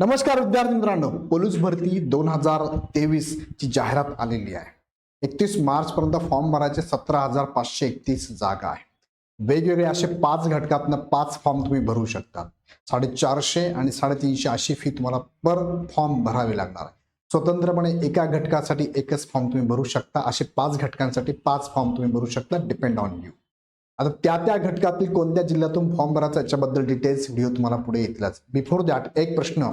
नमस्कार विद्यार्थी मित्रांनो. पोलीस भरती दोन हजार तेवीस ची जाहिरात आलेली आहे. एकतीस मार्च पर्यंत फॉर्म भरायचे सतरा हजार पाचशे एकतीस जागा आहे. वेगवेगळे असे पाच घटकातनं पाच फॉर्म तुम्ही भरू शकता. साडेचारशे आणि साडेतीनशे अशी फी तुम्हाला पर फॉर्म भरावी लागणार आहे. स्वतंत्रपणे एका घटकासाठी एकच फॉर्म तुम्ही भरू शकता. असे पाच घटकांसाठी पाच फॉर्म तुम्ही भरू शकता. Depend on you. आता त्या त्या घटकातील कोणत्या जिल्ह्यातून फॉर्म भरायचा याच्याबद्दल डिटेल्स व्हिडिओ तुम्हाला पुढे येतीलच. बिफोर दॅट एक प्रश्न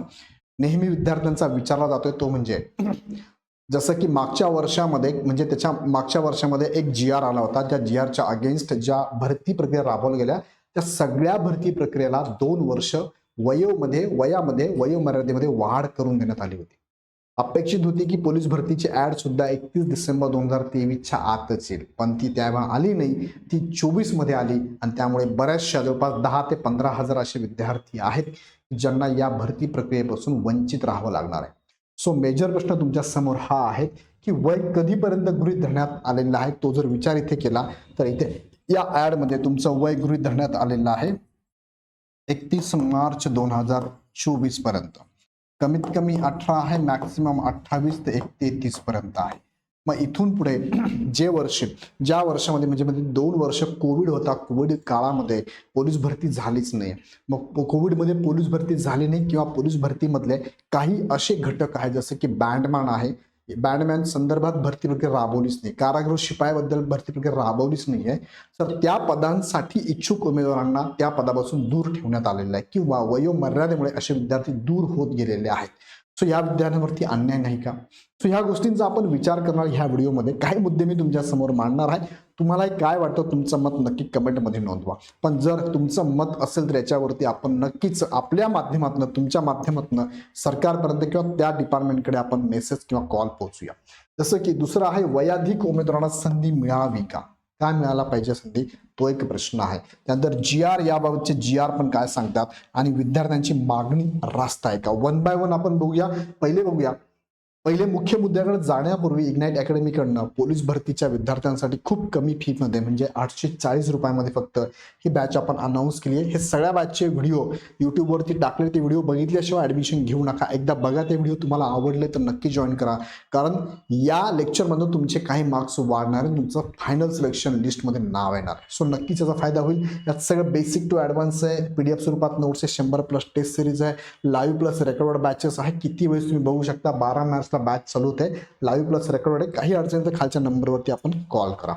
नेहमी विद्यार्थ्यांचा विचारला जातोय तो म्हणजे जसं की मागच्या वर्षामध्ये म्हणजे त्याच्या मागच्या वर्षामध्ये एक जी आर आला होता त्या जी आरच्या अगेन्स्ट ज्या भरती प्रक्रिया राबवल्या गेल्या त्या सगळ्या भरती प्रक्रियेला दोन वर्ष वयोमध्ये वयामध्ये वयोमर्यादेमध्ये वाढ करून देण्यात आली होती. अपेक्षित होती की पोलीस भरतीची ऍड सुद्धा एकतीस डिसेंबर दोन हजार तेवीसच्या आतच येईल. पण ती त्यावेळा आली नाही. ती चोवीसमध्ये आली आणि त्यामुळे बऱ्याचशा जवळपास दहा ते पंधरा हजार असे विद्यार्थी आहेत ज्यांना या भरती प्रक्रियेपासून वंचित राहावं लागणार आहे. सो मेजर प्रश्न तुमच्यासमोर हा आहे की वय कधीपर्यंत गृहीत धरण्यात आलेला आहे? तो जर विचार इथे केला तर इथे या ॲडमध्ये तुमचं वय गृहीत धरण्यात आलेलं आहे एकतीस मार्च दोन हजार चोवीसपर्यंत. कमीत कमी अठरा आहे मॅक्सिमम अठ्ठावीस ते एक तेहतीस पर्यंत आहे. मग इथून पुढे जे वर्ष ज्या वर्षामध्ये म्हणजे म्हणजे दोन वर्ष कोविड होता कोविड काळामध्ये पोलीस भरती झालीच नाही. मग कोविडमध्ये पोलीस भरती झाली नाही किंवा पोलीस भरतीमधले काही असे घटक आहेत जसं की बँडमॅन आहे बँडमॅन संदर्भात भरती प्रक्रिया राबवलीच नाही. कारागृह शिपायाबद्दल भरती प्रक्रिया राबवलीच नाही आहे तर त्या पदांसाठी इच्छुक उमेदवारांना त्या पदापासून दूर ठेवण्यात आलेलं आहे किंवा वयोमर्यादेमुळे असे विद्यार्थी दूर होत गेलेले आहेत. सो या विद्यार्थ्यांवरती अन्याय नाही का? सो ह्या गोष्टींचा आपण विचार करणार ह्या व्हिडिओमध्ये. काही मुद्दे मी तुमच्यासमोर मांडणार आहे. तुम्हाला काय वाटतं तुमचं मत नक्की कमेंटमध्ये नोंदवा. पण जर तुमचं मत असेल तर याच्यावरती आपण नक्कीच आपल्या माध्यमातून तुमच्या माध्यमातून सरकारपर्यंत किंवा त्या डिपार्टमेंटकडे आपण मेसेज किंवा कॉल पोहोचूया. जसं की दुसरं आहे वयाधिक उमेदवारांना संधी मिळावी का? काय मिळायला पाहिजे संधी? तो एक प्रश्न आहे. त्यानंतर जी आर याबाबतचे जी आर पण काय सांगतात? आणि विद्यार्थ्यांची मागणी रास्त आहे का? वन बाय वन आपण बघूया. पहिले बघूया. पहिले मुख्य मुद्द्याकडे जाण्यापूर्वी इग्नाईट अकॅडमीकडनं पोलीस भरतीच्या विद्यार्थ्यांसाठी खूप कमी फीमध्ये म्हणजे आठशे चाळीस रुपयामध्ये फक्त ही बॅच आपण अनाऊन्स केली आहे. हे सगळ्या बॅचचे व्हिडिओ युट्यूबवरती टाकले ते व्हिडिओ बघितल्याशिवाय ॲडमिशन घेऊ नका. एकदा बघा ते व्हिडिओ तुम्हाला आवडले तर नक्की जॉईन करा. कारण या लेक्चरमधून तुमचे काही मार्क्स वाढणार तुमचं फायनल सिलेक्शन लिस्टमध्ये नाव येणार सो नक्कीच याचा फायदा होईल. यात सगळं बेसिक टू ॲडव्हान्स आहे. पी डी एफ स्वरूपात नोट्स आहे. शंभर प्लस टेस्ट सिरीज आहे. लाईव्ह प्लस रेकॉर्ड बॅचेस आहे. किती वेळेस तुम्ही बघू शकता? बारा बॅच चालू होते लाईव्ह प्लस रेकॉर्ड आहे काही अडचणी तर खालच्या नंबरवरती आपण कॉल करा.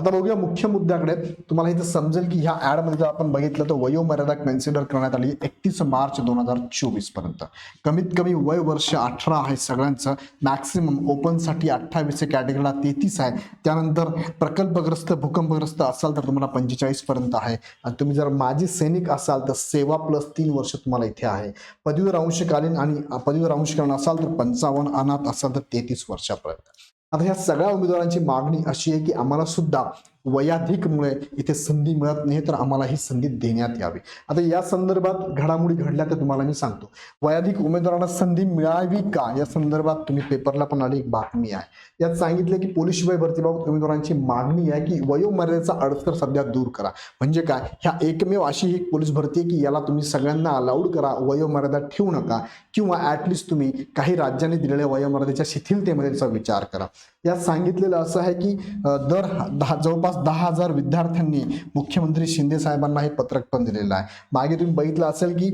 आता बघूया मुख्य मुद्द्याकडे. तुम्हाला इथं समजेल की ह्या ॲडमध्ये जर आपण बघितलं तर वयोमर्यादा कन्सिडर करण्यात आली एकतीस मार्च दोन हजार चोवीसपर्यंत. कमीत कमी वय वर्ष अठरा आहे सगळ्यांचं. मॅक्सिमम ओपनसाठी अठ्ठावीस कॅटेगरीला तेहतीस आहे. त्यानंतर प्रकल्पग्रस्त भूकंपग्रस्त असाल तर तुम्हाला पंचेचाळीस पर्यंत आहे. आणि तुम्ही जर माजी सैनिक असाल तर सेवा प्लस तीन वर्ष तुम्हाला इथे आहे. पदवीधर अंशकालीन आणि पदवीधर अंशकालीन असाल तर पंचावन्न अनाथ असाल तर तेहतीस वर्षापर्यंत. आता ह्या सगळ्या उमेदवारांची मागणी अशी आहे की आम्हाला सुद्धा वयाधिकमुळे इथे संधी मिळत नाही तर आम्हाला ही संधी देण्यात यावी. आता या संदर्भात घडामोडी घडल्या तर तुम्हाला मी सांगतो. वयाधिक उमेदवारांना संधी मिळावी का? या संदर्भात तुम्ही पेपरला पण आली एक बातमी आहे. यात सांगितलं की पोलीस शिपाई भरतीबाबत उमेदवारांची मागणी आहे की वयोमर्यादेचा अडसर सध्या दूर करा. म्हणजे काय? ह्या एकमेव अशी एक पोलीस भरती आहे की याला तुम्ही सगळ्यांना अलाउड करा वयोमर्यादा ठेवू नका किंवा ऍटलिस्ट तुम्ही काही राज्यांनी दिलेल्या वयोमर्यादेच्या शिथिलतेमध्ये त्याचा विचार करा. यात सांगितलेलं असं आहे की दर दहा जवळपास दहा हजार विद्यार्थ्यांनी मुख्यमंत्री शिंदे साहेबांना हे पत्रक पण दिलेलं आहे. मागे तुम्ही बघितलं असेल की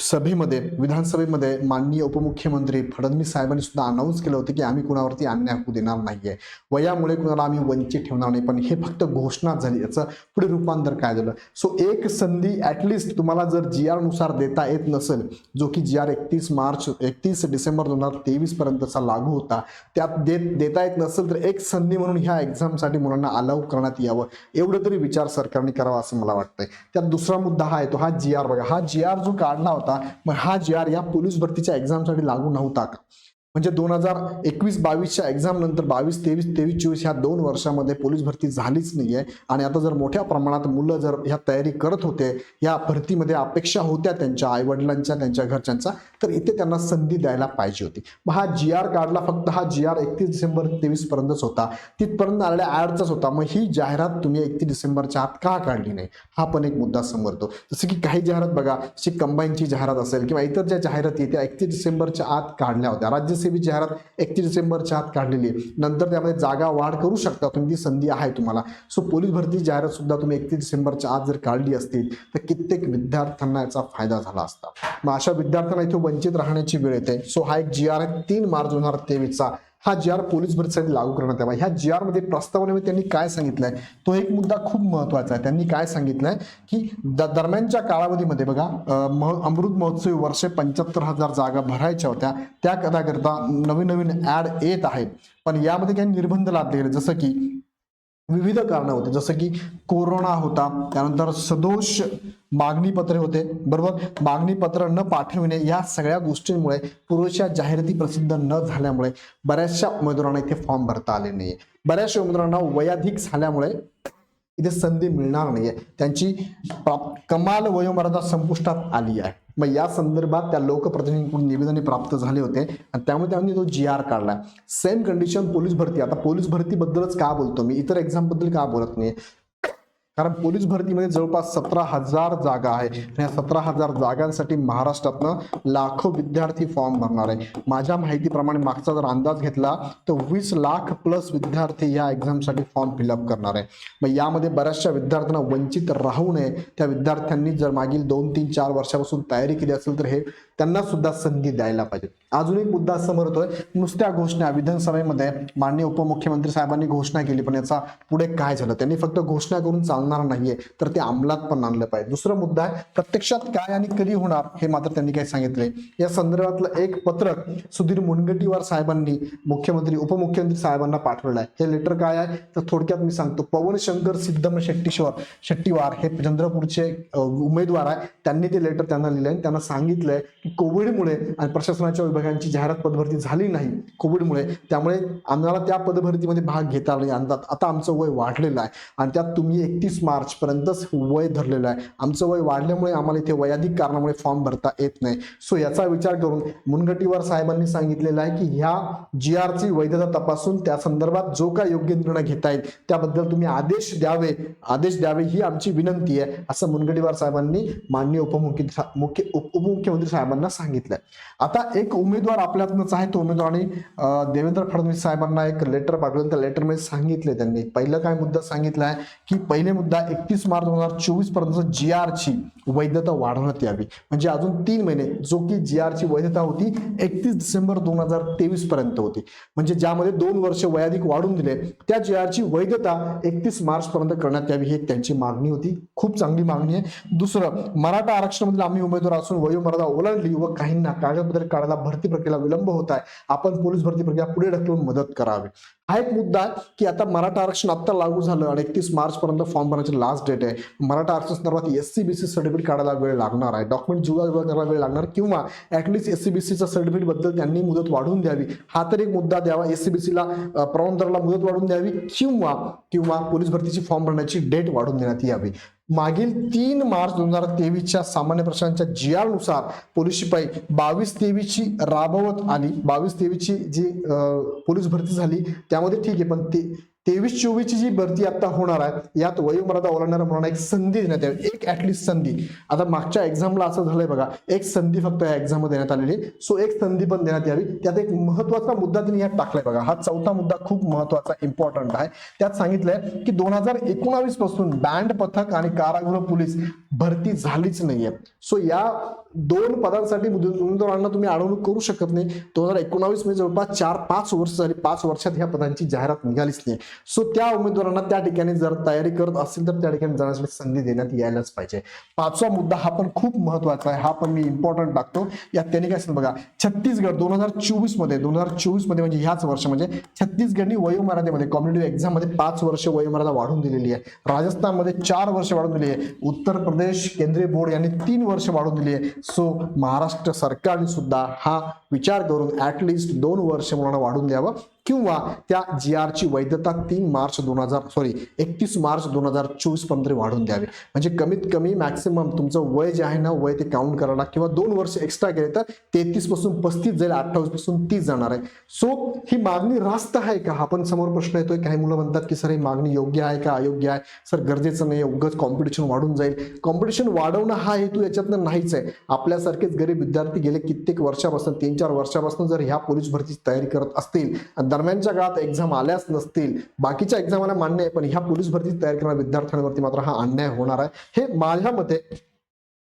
सभेमध्ये विधानसभेमध्ये माननीय उपमुख्यमंत्री फडणवीस साहेबांनी सुद्धा अनाऊन्स केलं होतं की आम्ही कुणावरती अन्याय होऊ देणार नाहीये. वयामुळे कुणाला आम्ही वंचित ठेवणार नाही. पण हे फक्त घोषणा झाली. याचं पुढे रूपांतर काय झालं? सो एक संधी ऍटलिस्ट तुम्हाला जर जी आरनुसार देता येत नसेल जो की जी आर एकतीस मार्च एकतीस डिसेंबर दोन हजार तेवीस पर्यंतचा लागू होता त्यात देत देता येत नसेल तर एक संधी म्हणून ह्या एक्झामसाठी मुलांना अलाव करण्यात यावं. एवढं तरी विचार सरकारने करावा असं मला वाटतंय. त्यात दुसरा मुद्दा हा येतो हा जी आर बघा. हा जी आर जो काढला होता मग हा जी आर या पोलीस भरतीच्या एक्झामसाठी लागू नव्हता का? म्हणजे दोन हजार एकवीस बावीसच्या एक्झाम नंतर बावीस तेवीस तेवीस चोवीस ह्या दोन वर्षामध्ये पोलीस भरती झालीच नाही आहे आणि आता जर मोठ्या प्रमाणात मुलं जर ह्या तयारी करत होते या भरतीमध्ये अपेक्षा होत्या त्यांच्या आईवडिलांच्या त्यांच्या घरच्यांचा तर इथे त्यांना संधी द्यायला पाहिजे होती. मग हा जी आर काढला फक्त हा जी आर एकतीस डिसेंबर तेवीस पर्यंतच होता. तिथपर्यंत आलेल्या ॲडचाच होता. मग ही जाहिरात तुम्ही एकतीस डिसेंबरच्या आत का काढली नाही? हा पण एक मुद्दा समोर येतो. जसं की काही जाहिरात बघा जशी कंबाईनची जाहिरात असेल किंवा इतर ज्या जाहिराती त्या एकतीस डिसेंबरच्या आत काढल्या होत्या. राज्यसेवी जाहिरात एकतीस डिसेंबरच्या आत काढलेली आहे. नंतर त्यामध्ये जागा वाढ करू शकता तुम्ही ती संधी आहे तुम्हाला. सो पोलीस भरती जाहिरात सुद्धा तुम्ही एकतीस डिसेंबरच्या आत जर काढली असतील तर कित्येक विद्यार्थ्यांना याचा फायदा झाला असता. मग अशा विद्यार्थ्यांना इथे वंचित राहण्याची वेळ येते. सो हा एक जी आर आहे तीन मार्च दोन हजार तेवीसचा. हा जी आर पोलीस भरतीसाठी लागू करण्यात यावा. ह्या जी आरमध्ये प्रस्तावनेमध्ये त्यांनी काय सांगितलंय? तो एक मुद्दा खूप महत्त्वाचा आहे. त्यांनी काय सांगितलंय? की द- दरम्यानच्या कालावधीमध्ये बघा मह- अमृत महोत्सवी वर्षे पंच्याहत्तर हजार जागा भरायच्या होत्या. त्या कदाकरता नवीन नवीन ऍड येत आहेत. पण यामध्ये काही निर्बंध लादले गेले. जसं की विविध कारणं होते. जसं की कोरोना होता त्यानंतर सदोष मागणीपत्रे होते. बरोबर? मागणी पत्र न पाठविणे या सगळ्या गोष्टींमुळे पुरेशा जाहिराती प्रसिद्ध न झाल्यामुळे बऱ्याचशा उमेदवारांना इथे फॉर्म भरता आले नाही बऱ्याचशा उमेदवारांना वयाधिक झाल्यामुळे इथे संधी मिळणार नाहीये. त्यांची कमाल वयोमर्यादा संपुष्टात आली आहे. मग या संदर्भात त्या लोकप्रतिनिधींकडून निवेदने प्राप्त झाले होते आणि त्यामुळे त्यांनी तो जी आर काढला सेम कंडिशन पोलीस भरती. आता पोलीस भरतीबद्दलच का बोलतो मी? इतर एक्झामबद्दल का बोलत नाही कारण पोलीस भरतीमध्ये जवळपास सतरा हजार जागा आहे. या सतरा हजार जागांसाठी महाराष्ट्रातनं लाखो विद्यार्थी फॉर्म भरणार आहे. माझ्या माहितीप्रमाणे मागचा जर अंदाज घेतला तर वीस लाख प्लस विद्यार्थी या एक्झामसाठी फॉर्म फिलअप करणार आहे. मग यामध्ये बऱ्याचशा विद्यार्थ्यांना वंचित राहू नये. त्या विद्यार्थ्यांनी जर मागील दोन तीन चार वर्षापासून तयारी केली असेल तर हे त्यांना सुद्धा संधी द्यायला पाहिजे. अजून एक मुद्दा समोर येतोय. नुसत्या घोषणा विधानसभेमध्ये माननीय उपमुख्यमंत्री साहेबांनी घोषणा केली पण याचा पुढे काय झालं? त्यांनी फक्त घोषणा करून चालणार नाहीये तर ते अंमलात पण आणलं पाहिजे. दुसरा मुद्दा आहे प्रत्यक्षात काय आणि कधी होणार हे मात्र त्यांनी काय सांगितले या संदर्भातलं एक पत्रक सुधीर मुनगंटीवार साहेबांनी मुख्यमंत्री उपमुख्यमंत्री साहेबांना पाठवलं आहे हे लेटर काय आहे? तर थोडक्यात मी सांगतो. पवन शंकर सिद्धम शेट्टीश्वर शेट्टीवार हे चंद्रपूरचे उमेदवार आहे. त्यांनी ते लेटर त्यांना लिहिलंय त्यांना सांगितलंय की कोविडमुळे आणि प्रशासनाच्या विभागांची जाहिरात पदभरती झाली नाही कोविडमुळे त्यामुळे आम्हाला त्या पदभरतीमध्ये भाग घेता आला नाही. आता आता आमचं वय वाढलेलं आहे. आणि त्यात तुम्ही एकतीस मार्चपर्यंतच वय धरलेलं आहे. आमचं वय वाढल्यामुळे आम्हाला इथे वयाधिक कारणामुळे फॉर्म भरता येत नाही. सो याचा विचार करून मुनगटीवार साहेबांनी सांगितलेलं आहे की ह्या जी आरची वैधता तपासून त्या संदर्भात जो काय योग्य निर्णय घेता येईल त्याबद्दल तुम्ही आदेश द्यावे आदेश द्यावे ही आमची विनंती आहे असं मुनगटीवार साहेबांनी माननीय उपमुख्य मुख्य उपमुख्यमंत्री साहेबांनी सांगितलंय. आता एक उमेदवार आपल्यातनंच आहे तो उमेदवारांनी देवेंद्र फडणवीस साहेबांना एक लेटर पाठवलं. त्या लेटरमध्ये सांगितले त्यांनी. पहिलं काय मुद्दा सांगितला आहे की पहिले मुद्दा एकतीस मार्च दोन हजार चोवीसपर्यंत जी आरची वैधता वाढवण्यात यावी. म्हणजे अजून तीन महिने जो की जी आरची वैधता होती एकतीस डिसेंबर दोन हजार तेवीस पर्यंत होती. म्हणजे ज्यामध्ये दोन वर्ष वयाधिक वाढून दिले त्या जी आरची वैधता एकतीस मार्च पर्यंत करण्यात यावी ही त्यांची मागणी होती. खूप चांगली मागणी आहे. दुसरं मराठा आरक्षणामधील आम्ही उमेदवार असून वयोमर्यादा ओलांडली युवक काहींना कागदपत्रे काढायला भरती प्रक्रियेला विलंब होत आहे. आपण पोलीस भरती प्रक्रिया पुढे ढकलून मदत करावी. हा एक मुद्दा आहे की आता मराठा आरक्षण आता लागू झालं आणि एकतीस मार्च पर्यंत फॉर्म भरण्याची लास्ट डेट आहे. मराठा आरक्षण संदर्भात S C B C certificate काढायला वेळ लागणार आहे. डॉक्युमेंट जुळा जुळा करायला वेळ लागणार किंवा ऍटलिस्ट एस सी बी सीच्या सर्टिफिकेटबद्दल त्यांनी मुदत वाढवून द्यावी. हा तर एक मुद्दा द्यावा. एस सी बी सीला प्रमाणपत्राला मुदत वाढवून द्यावी किंवा किंवा पोलीस भरतीची फॉर्म भरण्याची डेट वाढवून देण्यात यावी. मागील तीन मार्च दोन हजार तेवीसच्या सामान्य प्रशासनाच्या जी आरनुसार पोलीस शिपाई बावीस तेवीसची राबवत आली. बावीस तेवीसची जी पोलीस भरती झाली त्यामध्ये ठीक आहे पण ते तेवीस चोवीसची जी भरती आता होणार आहे यात वयोमर्यादा ओलांडणाऱ्या मुलांना एक संधी देण्यात यावी. एक ऍटलिस्ट संधी. आता मागच्या एक्झामला असं झालंय बघा एक संधी फक्त या एक्झाममध्ये देण्यात आलेली सो एक संधी पण देण्यात यावी. त्यात एक महत्त्वाचा मुद्दा त्यांनी यात टाकलाय बघा. हा चौथा मुद्दा खूप महत्त्वाचा इम्पॉर्टंट आहे. त्यात सांगितलंय की दोन हजार एकोणावीसपासून बँड पथक आणि कारागृह पोलीस भरती झालीच नाहीये. सो या दोन पदांसाठी उमेदवारांना तुम्ही अडवणूक करू शकत नाही. दोन हजार एकोणावीसमध्ये जवळपास चार पाच वर्ष झाली पाच वर्षात ह्या पदांची जाहिरात निघालीच नाही. सो त्या उमेदवारांना त्या ठिकाणी जर तयारी करत असेल तर त्या ठिकाणी जाण्यासाठी संधी देण्यात यायलाच पाहिजे. पाचवा मुद्दा हा पण खूप महत्त्वाचा आहे. हा पण मी इम्पॉर्टंट टाकतो. यात त्यांनी काय असेल बघा छत्तीसगड दोन हजार चोवीसमध्ये दोन हजार चोवीसमध्ये म्हणजे ह्याच वर्ष म्हणजे छत्तीसगडनी वयोमर्यादेमध्ये कॉम्पिटेटिव्ह एक्झाममध्ये पाच वर्ष वयोमर्यादा वाढून दिलेली आहे. राजस्थानमध्ये चार वर्ष वाढून दिली आहे. उत्तर प्रदेश केंद्रीय बोर्ड यांनी तीन वर्ष वाढून दिली आहे. सो महाराष्ट्र सरकारने सुद्धा हा विचार करून ॲटलिस्ट दोन वर्ष मुलांना वाढून द्यावं. किंवा त्या जी आरची वैधता तीन मार्च दोन हजार सॉरी एकतीस मार्च दोन हजार चोवीसपर्यंत वाढून द्यावी. म्हणजे कमीत कमी मॅक्सिमम तुमचं वय जे आहे ना वय ते काउंट करायला किंवा दोन वर्ष एक्स्ट्रा केले तर तेहतीसपासून पस्तीस जाईल अठ्ठावीसपासून तीस जाणार आहे. सो ही मागणी रास्त आहे का? आपण समोर प्रश्न येतोय. काही मुलं म्हणतात की सर ही मागणी योग्य आहे का? अयोग्य आहे? सर गरजेचं नाही उगच कॉम्पिटिशन वाढून जाईल. कॉम्पिटिशन वाढवणं हा हेतू याच्यातनं नाहीच आहे. आपल्यासारखेच गरीब विद्यार्थी गेले कित्येक वर्षापासून तीन चार वर्षापासून जर ह्या पोलीस भरतीची तयारी करत असतील आणि दरम्यानच्या काळात एक्झाम आल्याच नसतील बाकीच्या एक्झामाला मान्य आहे पण ह्या पोलीस भरती तयार करणाऱ्या विद्यार्थ्यांवरती मात्र हा अन्याय होणार आहे. हे माझ्या मते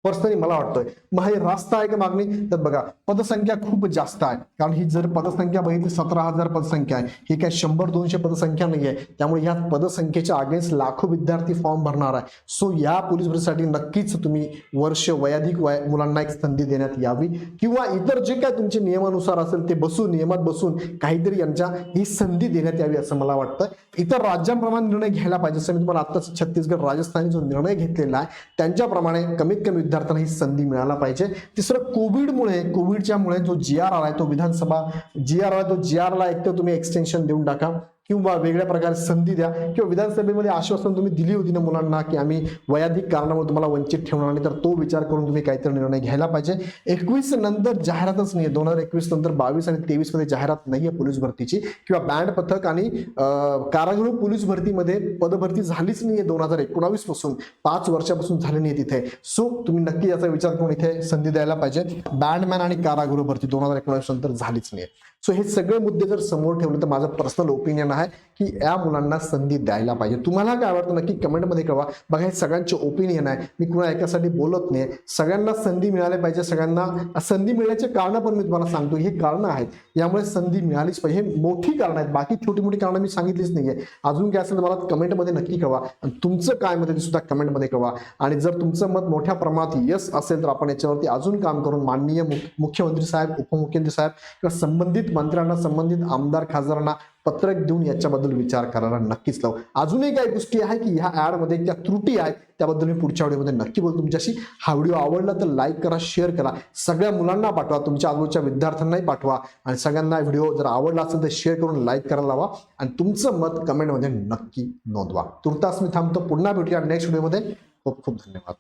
पर्सनली मला वाटतंय. मग हे रास्त आहे का मागणी? तर बघा पदसंख्या खूप जास्त आहे. कारण ही जर पदसंख्या बघितली सतरा हजार पदसंख्या आहे. ही काय शंभर दोनशे पदसंख्या नाही आहे. त्यामुळे या पदसंख्येच्या अगेन्स्ट लाखो विद्यार्थी फॉर्म भरणार आहे. सो या पोलीस भरतीसाठी नक्कीच तुम्ही वर्ष वयाधिक वय मुलांना एक संधी देण्यात यावी. किंवा इतर जे काय तुमचे नियमानुसार असेल ते बसून नियमात बसून काहीतरी यांच्या ही संधी देण्यात यावी असं मला वाटतं. इतर राज्यांप्रमाणे निर्णय घ्यायला पाहिजे. असं मी तुम्हाला आत्ताच छत्तीसगड राजस्थानने जो निर्णय घेतलेला आहे त्यांच्याप्रमाणे कमीत कमी विद्यार्थ्यांना ही संधी मिळायला पाहिजे. तिसरं कोविडमुळे कोविडच्यामुळे जो जी आर आलाय तो विधानसभा जी आर आला तो जी आरला एक तर तुम्ही एक्सटेन्शन देऊन टाका. किंवा वेगळ्या प्रकारे संधी द्या. किंवा विधानसभेमध्ये आश्वासन तुम्ही दिली होती ना मुलांना की आम्ही वयाधिक कारणामुळे तुम्हाला वंचित ठेवणार नाही तर तो विचार करून तुम्ही काहीतरी निर्णय घ्यायला पाहिजे. एकवीस नंतर जाहिरातच नाही दोन हजार एकवीस नंतर बावीस आणि तेवीसमध्ये जाहिरात नाहीये पोलीस भरतीची. किंवा बँड पथक आणि कारागृह पोलीस भरतीमध्ये पदभरती झालीच नाहीये दोन हजार एकोणावीसपासून. पाच वर्षापासून झाली नाही तिथे. सो तुम्ही नक्की याचा विचार करून इथे संधी द्यायला पाहिजे. बँडमॅन आणि कारागृह भरती दोन हजार एकोणावीस नंतर झालीच नाही सो हे सगळे मुद्दे जर समोर ठेवले तर माझं पर्सनल ओपिनियन आहे. की या मुलांना संधी द्यायला पाहिजे. तुम्हाला काय वाटतं नक्की कमेंटमध्ये कळवा. बघा हे सगळ्यांचे ओपिनियन आहे. मी कुणा एकासाठी बोलत नाही. सगळ्यांना संधी मिळाली पाहिजे. सगळ्यांना संधी मिळण्याचे कारणं पण मी तुम्हाला सांगतो. हे कारणं आहेत. यामुळे संधी मिळालीच पाहिजे. हे मोठी कारणं आहेत. बाकी छोटी मोठी कारणं मी सांगितलीच नाहीये. अजून काय असेल तर मला कमेंटमध्ये नक्की कळवा. आणि तुमचं काय मत आहे ते सुद्धा कमेंटमध्ये कळवा. आणि जर तुमचं मत मोठ्या प्रमाणात यस असेल तर आपण याच्यावरती अजून काम करून माननीय मुख्यमंत्री साहेब उपमुख्यमंत्री साहेब किंवा संबंधित मंत्र्यांना संबंधित आमदार खासदारांना पत्रक देऊन याच्याबद्दल विचार करायला नक्कीच लावू. अजूनही काही गोष्टी आहे की ह्या ॲडमध्ये त्या त्रुटी आहेत त्याबद्दल मी पुढच्या व्हिडिओमध्ये नक्की बोलतो. तुमच्याशी हा व्हिडिओ आवडला तर लाईक करा शेअर करा. सगळ्या मुलांना पाठवा तुमच्या आजूबाजूच्या विद्यार्थ्यांनाही पाठवा. आणि सगळ्यांना व्हिडिओ जर आवडला असेल तर शेअर करून लाईक करायला लावा. आणि तुमचं मत कमेंटमध्ये नक्की नोंदवा. तुर्तास मी थांबतो. पुन्हा भेटूया नेक्स्ट व्हिडिओमध्ये खूप खूप धन्यवाद.